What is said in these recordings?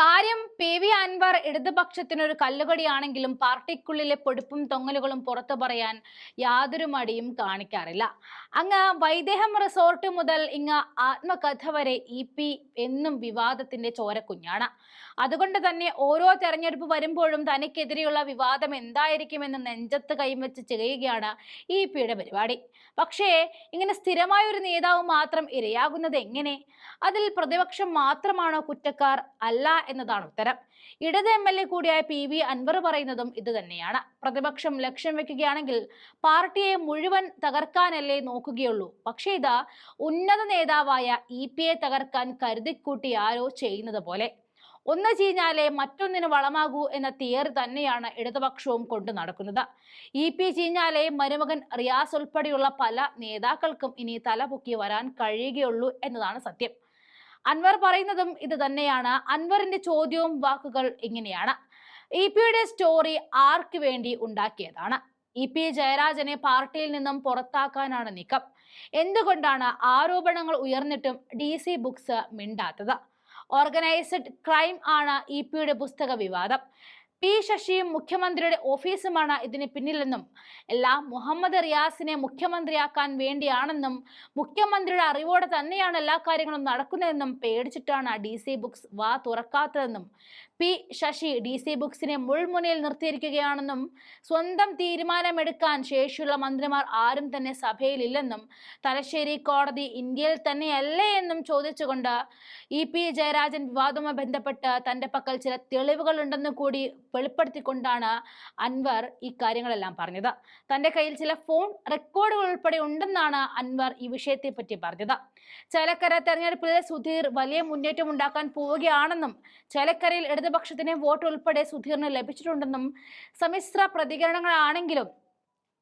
കാര്യം P V Anwar ഇടതുപക്ഷത്തിനൊരു കല്ലുകടിയാണെങ്കിലും പാർട്ടിക്കുള്ളിലെ പൊടിപ്പും തൊങ്ങലുകളും പുറത്തു പറയാൻ യാതൊരു മടിയും കാണിക്കാറില്ല. അങ്ങ് വൈദേഹം റിസോർട്ട് മുതൽ ഇങ്ങ് ആത്മകഥ വരെ ഇ പി എന്നും വിവാദത്തിന്റെ ചോരക്കുഞ്ഞാണ്. അതുകൊണ്ട് തന്നെ ഓരോ തെരഞ്ഞെടുപ്പ് വരുമ്പോഴും തനിക്കെതിരെയുള്ള വിവാദം എന്തായിരിക്കുമെന്ന് നെഞ്ചത്ത് കൈവച്ച് ചെയ്യുകയാണ് ഇ പിയുടെ പരിപാടി. പക്ഷേ ഇങ്ങനെ സ്ഥിരമായ ഒരു നേതാവ് മാത്രം ഇരയാകുന്നത് എങ്ങനെ? അതിൽ പ്രതിപക്ഷം മാത്രമാണോ കുറ്റക്കാർ? അല്ല എന്നതാണ് ഉത്തരം. ഇടത് എം എൽ എ കൂടിയായ പി വി അൻവർ പറയുന്നതും ഇത് തന്നെയാണ്. പ്രതിപക്ഷം ലക്ഷ്യം വെക്കുകയാണെങ്കിൽ പാർട്ടിയെ മുഴുവൻ തകർക്കാനല്ലേ നോക്കുകയുള്ളൂ. പക്ഷേ ഇതാ ഉന്നത നേതാവായ ഇ പി എ തകർക്കാൻ കരുതിക്കൂട്ടി ആരോ ചെയ്യുന്നത് പോലെ. ഒന്ന് ചീഞ്ഞാലേ മറ്റൊന്നിന് വളമാകൂ എന്ന തിയറി തന്നെയാണ് ഇടതുപക്ഷവും കൊണ്ടു നടക്കുന്നത്. ഇ പി ചീഞ്ഞാലേ മരുമകൻ റിയാസ് ഉൾപ്പെടെയുള്ള പല നേതാക്കൾക്കും ഇനി തലപൊക്കി വരാൻ കഴിയുകയുള്ളൂ എന്നതാണ് സത്യം. അൻവർ പറയുന്നതും ഇത് തന്നെയാണ്. അൻവറിന്റെ ചോദ്യവും വാക്കുകൾ ഇങ്ങനെയാണ്. ഇ പിയുടെ സ്റ്റോറി ആർക്ക് വേണ്ടി ഉണ്ടാക്കിയതാണ്? ഇ പി ജയരാജനെ പാർട്ടിയിൽ നിന്നും പുറത്താക്കാനാണ് നീക്കം. എന്തുകൊണ്ടാണ് ആരോപണങ്ങൾ ഉയർന്നിട്ടും ഡി സി ബുക്സ് മിണ്ടാത്തത്? ഓർഗനൈസ്ഡ് ക്രൈം ആണ് ഇ പിയുടെ പുസ്തക വിവാദം. പി ശശിയും മുഖ്യമന്ത്രിയുടെ ഓഫീസുമാണ് ഇതിന് പിന്നിലെന്നും എല്ലാം മുഹമ്മദ് റിയാസിനെ മുഖ്യമന്ത്രിയാക്കാൻ വേണ്ടിയാണെന്നും മുഖ്യമന്ത്രിയുടെ അറിവോടെ തന്നെയാണ് എല്ലാ കാര്യങ്ങളും നടക്കുന്നതെന്നും പേടിച്ചിട്ടാണ് ഡി ബുക്സ് വാ തുറക്കാത്തതെന്നും. പി ശശി ഡി സി ബുക്സിനെ മുൾമുനയിൽ നിർത്തിയിരിക്കുകയാണെന്നും സ്വന്തം തീരുമാനമെടുക്കാൻ ശേഷിയുള്ള മന്ത്രിമാർ ആരും തന്നെ സഭയിലില്ലെന്നും തലശ്ശേരി കോടതി ഇന്ത്യയിൽ തന്നെയല്ലേ എന്നും ചോദിച്ചുകൊണ്ട് ഇ പി ജയരാജൻ വിവാദവുമായി ബന്ധപ്പെട്ട് തന്റെ പക്കൽ ചില തെളിവുകൾ ഉണ്ടെന്ന് കൂടി വെളിപ്പെടുത്തിക്കൊണ്ടാണ് അൻവർ ഈ കാര്യങ്ങളെല്ലാം പറഞ്ഞത്. തന്റെ കയ്യിൽ ചില ഫോൺ റെക്കോർഡുകൾ ഉൾപ്പെടെ ഉണ്ടെന്നാണ് അൻവർ ഈ വിഷയത്തെ പറ്റി പറഞ്ഞത്. ചേലക്കര തെരഞ്ഞെടുപ്പിൽ സുധീർ വലിയ മുന്നേറ്റം ഉണ്ടാക്കാൻ പോവുകയാണെന്നും ചേലക്കരയിൽ ഇടതുപക്ഷത്തിന് വോട്ട് ഉൾപ്പെടെ സുധീറിന് ലഭിച്ചിട്ടുണ്ടെന്നും സമ്മിശ്ര പ്രതികരണങ്ങളാണെങ്കിലും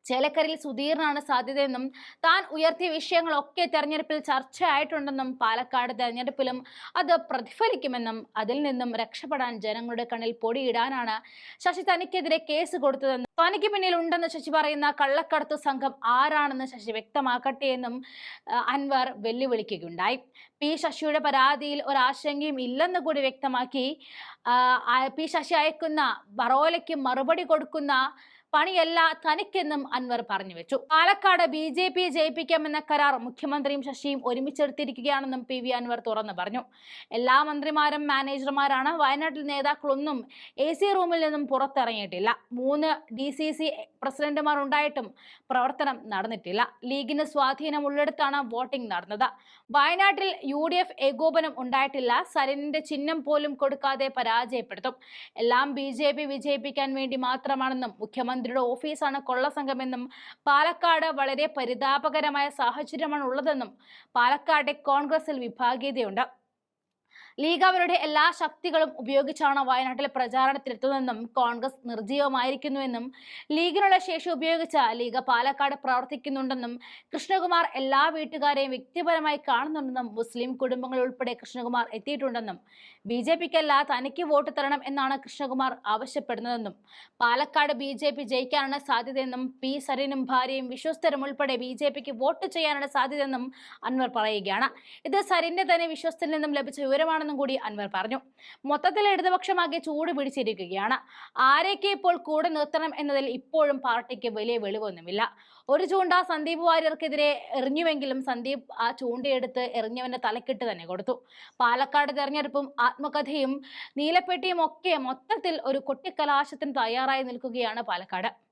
ചേലക്കരയിൽ സുധീറിനാണ് സാധ്യതയെന്നും താൻ ഉയർത്തിയ വിഷയങ്ങളൊക്കെ തെരഞ്ഞെടുപ്പിൽ ചർച്ചയായിട്ടുണ്ടെന്നും പാലക്കാട് തെരഞ്ഞെടുപ്പിലും അത് പ്രതിഫലിക്കുമെന്നും അതിൽ നിന്നും രക്ഷപ്പെടാൻ ജനങ്ങളുടെ കണ്ണിൽ പൊടിയിടാനാണ് ശശി തനിക്കെതിരെ കേസ് കൊടുത്തതെന്നും തനിക്ക് പിന്നിൽ ഉണ്ടെന്ന് ശശി പറയുന്ന കള്ളക്കടത്ത് സംഘം ആരാണെന്ന് ശശി വ്യക്തമാക്കട്ടെ എന്നും അൻവർ വെല്ലുവിളിക്കുകയുണ്ടായി. പി ശശിയുടെ പരാതിയിൽ ഒരാശങ്കയും ഇല്ലെന്ന് കൂടി വ്യക്തമാക്കി പി ശശി അയക്കുന്ന ബറോലയ്ക്ക് മറുപടി കൊടുക്കുന്ന പണിയല്ല തനിക്കെന്നും അൻവർ പറഞ്ഞു വെച്ചു. പാലക്കാട് ബി ജെ പി ജയിപ്പിക്കാമെന്ന കരാർ മുഖ്യമന്ത്രിയും ശശിയും ഒരുമിച്ചെടുത്തിരിക്കുകയാണെന്നും പി വി അൻവർ തുറന്നു പറഞ്ഞു. എല്ലാ മന്ത്രിമാരും മാനേജർമാരാണ്. വയനാട്ടിൽ നേതാക്കളൊന്നും എ സി റൂമിൽ നിന്നും പുറത്തിറങ്ങിയിട്ടില്ല. മൂന്ന് ഡി സി സി പ്രസിഡന്റുമാർ ഉണ്ടായിട്ടും പ്രവർത്തനം നടന്നിട്ടില്ല. ലീഗിന് സ്വാധീനം ഉള്ളിടത്താണ് വോട്ടിംഗ് നടന്നത്. വയനാട്ടിൽ യു ഡി എഫ് ഏകോപനം ഉണ്ടായിട്ടില്ല. സരിനിന്റെ ചിഹ്നം പോലും കൊടുക്കാതെ പരാജയപ്പെടുത്തും. എല്ലാം ബി ജെ പി വിജയിപ്പിക്കാൻ വേണ്ടി മാത്രമാണെന്നും മുഖ്യമന്ത്രിയുടെ ഓഫീസാണ് കൊള്ളസംഘമെന്നും പാലക്കാട് വളരെ പരിതാപകരമായ സാഹചര്യമാണ് ഉള്ളതെന്നും പാലക്കാട്ടെ കോൺഗ്രസിൽ വിഭാഗീയതയുണ്ട്. ലീഗ് അവരുടെ എല്ലാ ശക്തികളും ഉപയോഗിച്ചാണ് വയനാട്ടിൽ പ്രചാരണത്തിലെത്തുന്നതെന്നും കോൺഗ്രസ് നിർജീവമായിരിക്കുന്നുവെന്നും ലീഗിനുള്ള ശേഷി ഉപയോഗിച്ച ലീഗ് പാലക്കാട് പ്രവർത്തിക്കുന്നുണ്ടെന്നും കൃഷ്ണകുമാർ എല്ലാ വീട്ടുകാരെയും വ്യക്തിപരമായി കാണുന്നുണ്ടെന്നും മുസ്ലിം കുടുംബങ്ങൾ ഉൾപ്പെടെ കൃഷ്ണകുമാർ എത്തിയിട്ടുണ്ടെന്നും ബി ജെ പിക്കല്ല തനിക്ക് വോട്ട് തരണം എന്നാണ് കൃഷ്ണകുമാർ ആവശ്യപ്പെടുന്നതെന്നും പാലക്കാട് ബി ജെ പി ജയിക്കാനാണ് സാധ്യതയെന്നും പി സരിനും ഭാര്യയും വിശ്വസ്തരും ഉൾപ്പെടെ ബി ജെ പിക്ക് വോട്ട് ചെയ്യാനാണ് സാധ്യതയെന്നും അൻവർ പറയുകയാണ്. ഇത് സരിന്റെ തന്നെ വിശ്വസ്തരിൽ നിന്നും ലഭിച്ച വിവരമാണെന്നും കൂടി അൻവർ പറഞ്ഞു. മൊത്തത്തിൽ ഇടതുപക്ഷമാകെ ചൂട് പിടിച്ചിരിക്കുകയാണ്. ആരെയൊക്കെ ഇപ്പോൾ കൂടെ നിർത്തണം എന്നതിൽ ഇപ്പോഴും പാർട്ടിക്ക് വലിയ വെളിവൊന്നുമില്ല. ഒരു ചൂണ്ട സന്ദീപ് വാര്യർക്കെതിരെ എറിഞ്ഞുവെങ്കിലും സന്ദീപ് ആ ചൂണ്ടയെടുത്ത് എറിഞ്ഞവന്റെ തലക്കിട്ട് തന്നെ കൊടുത്തു. പാലക്കാട് തെരഞ്ഞെടുപ്പും ആത്മകഥയും നീലപ്പെട്ടിയും ഒക്കെ മൊത്തത്തിൽ ഒരു കൊട്ടിക്കലാശത്തിന് തയ്യാറായി നിൽക്കുകയാണ് പാലക്കാട്.